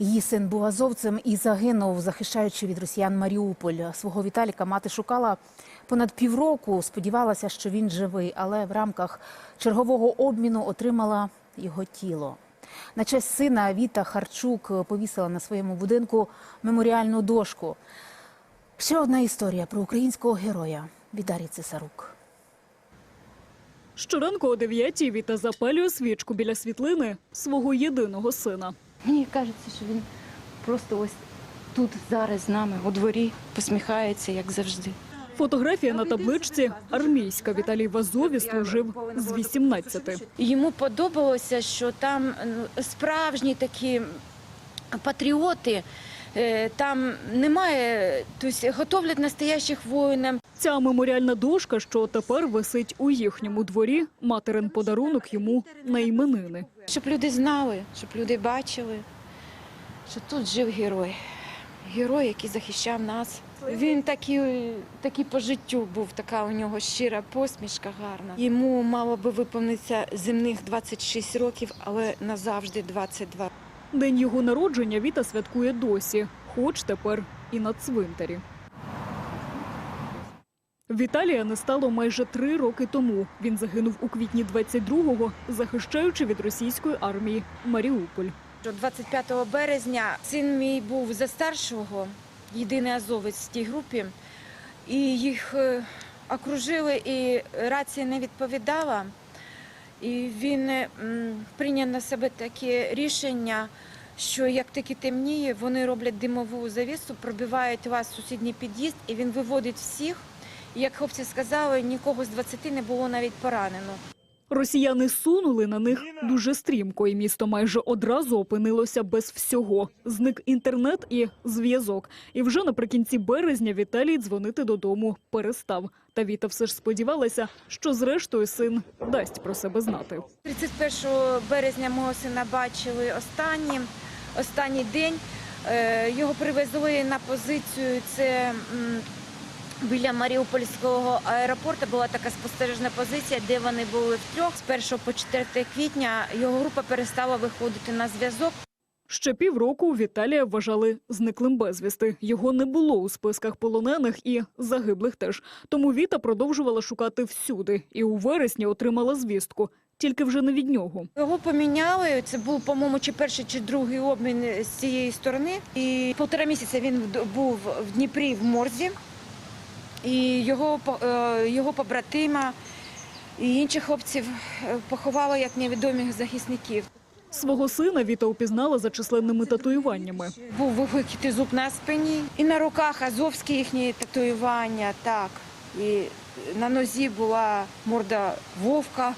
Її син був азовцем і загинув, захищаючи від росіян Маріуполь. Свого Віталіка мати шукала понад півроку. Сподівалася, що він живий, але в рамках чергового обміну отримала його тіло. На честь сина Віта Харчук повісила на своєму будинку меморіальну дошку. Ще одна історія про українського героя Відарі Цесарук. Щоранку о 9-й Віта запалює свічку біля світлини свого єдиного сина. Мені кажеться, що він просто ось тут зараз з нами у дворі посміхається, як завжди. Фотографія на табличці армійська. Віталій в Азові служив з 18. І Йому подобалося, що там справжні такі патріоти. е, Там немає, тобто готовлять настоящих воїнів. Ця меморіальна дошка, що тепер висить у їхньому дворі, материн подарунок йому на іменини. Щоб люди знали, щоб люди бачили, що тут жив герой. Герой, який захищав нас. Він такий, такий по життю був, така у нього щира посмішка гарна. Йому мало би виповнитися земних 26 років, але назавжди 22. День його народження Віта святкує досі, хоч тепер і на цвинтарі. Віталія не стало майже три роки тому. Він загинув у квітні 22-го, захищаючи від російської армії Маріуполь. Що 25 березня син мій був за старшого, єдиний азовець в тій групі, і їх е, окружили, і рація не відповідала. І він е, прийняв на себе таке рішення, що як тільки темніє, вони роблять димову завісу, пробивають вас в сусідній під'їзд, і він виводить всіх. Як хлопці сказали, нікого з 20 не було навіть поранено. Росіяни сунули на них дуже стрімко, і місто майже одразу опинилося без всього. Зник інтернет і зв'язок. І вже наприкінці березня Віталій дзвонити додому перестав. Та Віта все ж сподівалася, що зрештою син дасть про себе знати. 31 березня мого сина бачили останнім, останній день. Е, Його привезли на позицію. Це біля Маріупольського аеропорту була така спостережна позиція, де вони були втрьох. З 1 по 4 квітня його група перестала виходити на зв'язок. Ще півроку Віталія вважали зниклим безвісти. Його не було у списках полонених і загиблих теж. Тому Віта продовжувала шукати всюди. І у вересні отримала звістку. Тільки вже не від нього. Його поміняли. Це був, по-моєму, чи перший, чи другий обмін з цієї сторони. І півтора місяця він був в Дніпрі в морзі. І його, е, його побратима і інших хлопців е, поховали як невідомих захисників. Свого сина Віта упізнала за численними татуюваннями. Був вибитий зуб на спині, і на руках азовські їхні татуювання, так. І на нозі була морда вовка.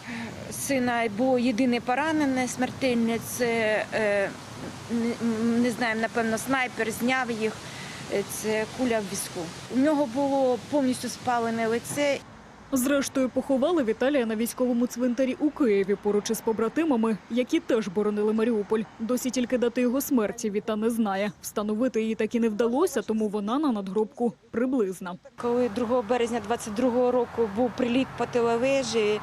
Сина було єдине поранене, смертельне. Це е, не, не знаю, напевно, снайпер зняв їх. Е, Це куля в візку. У нього було повністю спалене лице. Зрештою, поховали Віталія на військовому цвинтарі у Києві поруч із побратимами, які теж боронили Маріуполь. Досі тільки дати його смерті Віта не знає. Встановити її так і не вдалося, тому вона на надгробку приблизна. Коли 2 березня 22-го року був приліт по телевежі,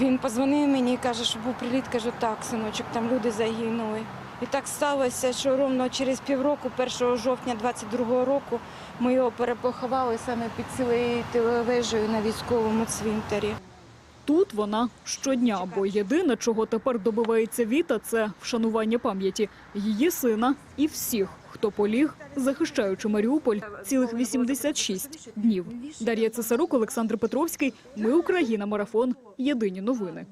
він позвонив мені і каже, що був приліт. Кажу, так, синочок, там люди загинули. І так сталося, що ровно через півроку, 1 жовтня 22-го року, ми його перепоховали саме під цією телевежею на військовому цвинтарі. Тут вона щодня, бо єдине, чого тепер добивається Віта, це вшанування пам'яті її сина і всіх, хто поліг, захищаючи Маріуполь цілих 86 днів. Дар'я Цесарук, Олександр Петровський. Ми Україна. Марафон. Єдині новини.